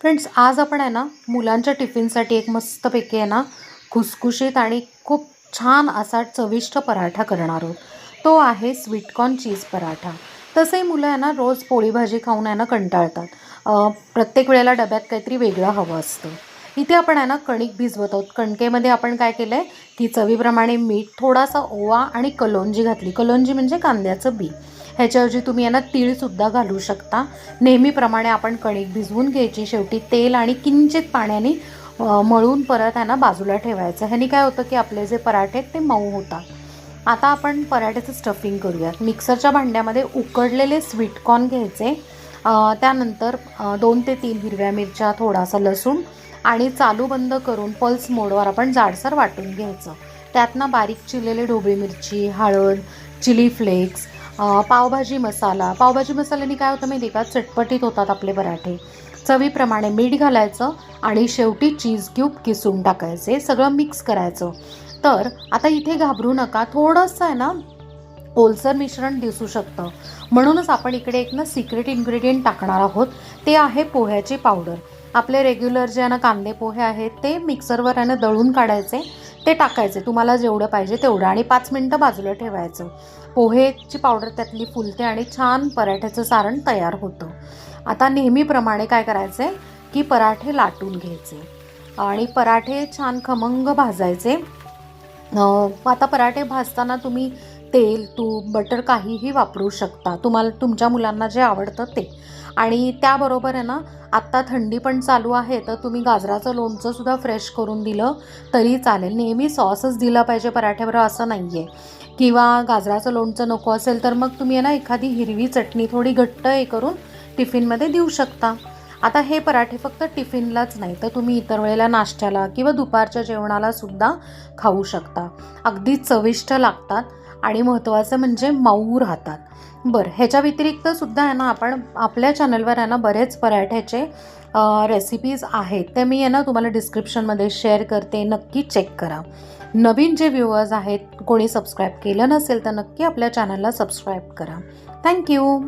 Friends आज आपण आहे ना मुलांच्या टिफिनसाठी एक मस्तपैकी आहे ना खुसखुशीत आणि खूप छान असा चविष्ट पराठा करणार आहोत. तो आहे स्वीटकॉर्न चीज पराठा. तसंही मुलं आहे ना रोज पोळी भाजी खाऊन आहे ना कंटाळतात. प्रत्येक वेळेला डब्यात काहीतरी वेगळं हवं असतं. इथे आपण आहे ना कणिक भिजवत आहोत. कणकेमध्ये आपण काय केलं आहे की चवीप्रमाणे मीठ थोडासा ओवा आणि कलोंजी घातली. कलोंजी म्हणजे कांद्याचं बी. ह्याच्याऐवजी तुम्ही यांना तीळसुद्धा घालू शकता. नेहमीप्रमाणे आपण कणिक भिजवून घ्यायची. शेवटी तेल आणि किंचित पाण्याने मळून परत यांना बाजूला ठेवायचं. ह्यानी काय होतं की आपले जे पराठे आहेत ते मऊ होतात. आता आपण पराठ्याचं स्टफिंग करूयात. मिक्सरच्या भांड्यामध्ये उकडलेले स्वीटकॉर्न घ्यायचे. त्यानंतर दोन ते तीन हिरव्या मिरच्या थोडासा लसूण आणि चालू बंद करून पल्स मोडवर आपण जाडसर वाटून घ्यायचं. त्यातनं बारीक चिरलेले ढोबळी मिरची हळद चिली फ्लेक्स पावभाजी मसाला. पावभाजी मसाल्याने काय होतं माहिती आहे का? चटपटीत होतात आपले पराठे. चवीप्रमाणे मीठ घालायचं आणि शेवटी चीज क्यूब किसून टाकायचे. सगळं मिक्स करायचं. तर आता इथे घाबरू नका. थोडंसं आहे ना ओलसर मिश्रण दिसू शकतं. म्हणूनच आपण इकडे एक ना सिक्रेट इन्ग्रेडियंट टाकणार आहोत. ते आहे पोह्याची पावडर आपले रेग्युलर जे आहे ना कांदे पोहे आहेत ते मिक्सरवर आहे ना दळून काढायचे. ते टाकायचे. तुम्हाला जेवढं पाहिजे तेवढं. आणि पाच मिनटं बाजूला ठेवायचं. पोहेची पावडर त्यातली फुलते आणि छान पराठ्याचं सारण तयार होतं. आता नेहमीप्रमाणे काय करायचं आहे की पराठे लाटून घ्यायचे. आणि पराठे छान खमंग भाजायचे. आता पराठे भाजताना तुम्ही तेल तूप बटर काहीही वापरू शकता. तुम्हाला तुमच्या मुलांना जे आवडतं ते. आणि त्याबरोबर आहे ना आत्ता थंडी पण चालू आहे तर तुम्ही गाजराचं लोणचं सुद्धा फ्रेश करून दिलं तरी चालेल. नेहमी सॉसच दिला पाहिजे पराठ्यावर असं नाही आहे किंवा गाजराचं लोणचं नको असेल तर मग तुम्ही आहे ना एखादी हिरवी चटणी थोडी घट्ट हे करून टिफिनमध्ये देऊ शकता. आता हे पराठे फक्त टिफिनलाच नाही तर तुम्ही इतर वेळेला नाश्त्याला किंवा दुपारच्या जेवणाला सुद्धा खाऊ शकता. अगदी चविष्ट लागतात आणि महत्त्वाचं म्हणजे मऊ राहतात. बरं ह्याच्या व्यतिरिक्त सुद्धा आहे ना आपण आपल्या चॅनलवर आहे ना बरेच पराठ्याचे रेसिपीज आहेत ते मी आहे ना तुम्हाला डिस्क्रिप्शनमध्ये शेअर करते नक्की चेक करा. नवीन जे व्ह्युअर्स आहेत कोणी सबस्क्राईब केलं नसेल तर नक्की आपल्या चॅनलला सबस्क्राईब करा. थँक्यू